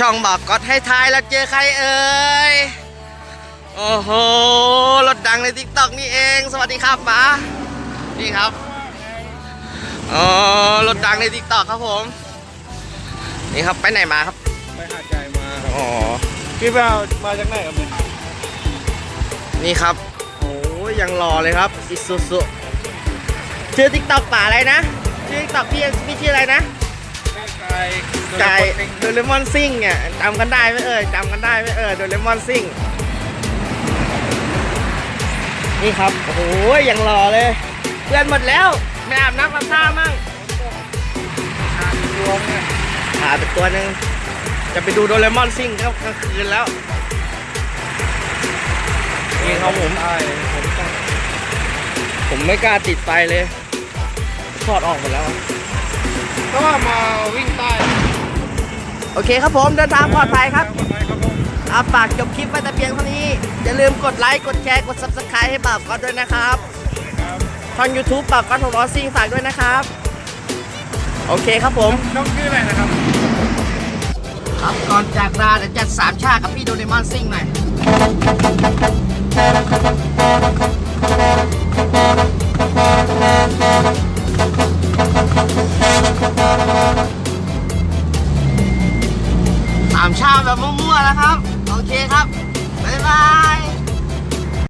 ช่องบอกก๊อตให้ทายแล้วเจอใครเอ่ยโอ้โหรถดังในทิกตอกนี่เอง สวัสดีครับป๋านี่ครับอ๋อรถดังในทิกตอกครับผม นี่ครับไปไหนมาครับไปหาดใหญ่มาครับอ๋อพี่ไปเอามาจากไหนครับเนี่ยนี่ครับโอ้ยยังรอเลยครับอิสุสุชื่อทิกตอกป่าอะไรนะชื่อทิกตอกพี่พี่ชื่ออะไรนะไก่ ไก่โดเรมอนซิ่งเนี่ยจำกันได้ไหมเอ่ยจำกันได้ไหมเอ่ยโดเรมอนซิ่งนี่ครับโอ้โหยังรอเลยเพื่อนหมดแล้วไม่อาบน้ำอาบท่ามั่งรวมเนี่ยหาตัวหนึ่งจะไปดูโดเรมอนซิ่งครับกลางคืนแล้วนี่ครับผมใช่ผมผมไม่กล้าติดไฟเลยถอดออกหมดแล้วก็มาวิ่งใต้โโอเคครับผมเดินทางปลอดภัยครับอาปากจบคลิปไว้แต่เพียงเท่านี้ อย่าลืมกดไลค์กดแชร์กด s u b สไครต์ให้บ่าวก็ด้วยนะครับทาง YouTube บ่าวก็ทงร้อซิ่งฝากด้วยนะครับ โอเคครับผมน้องชื่ออะไรนะครับ ครับก่อนจากลาเดี๋ยวจัดสามชาติกับพี่โดเรมอนซิ่งหน่อย Thank you. ามชาติแบบมั่วๆนะครับ โอเคครับ บ๊ายบาย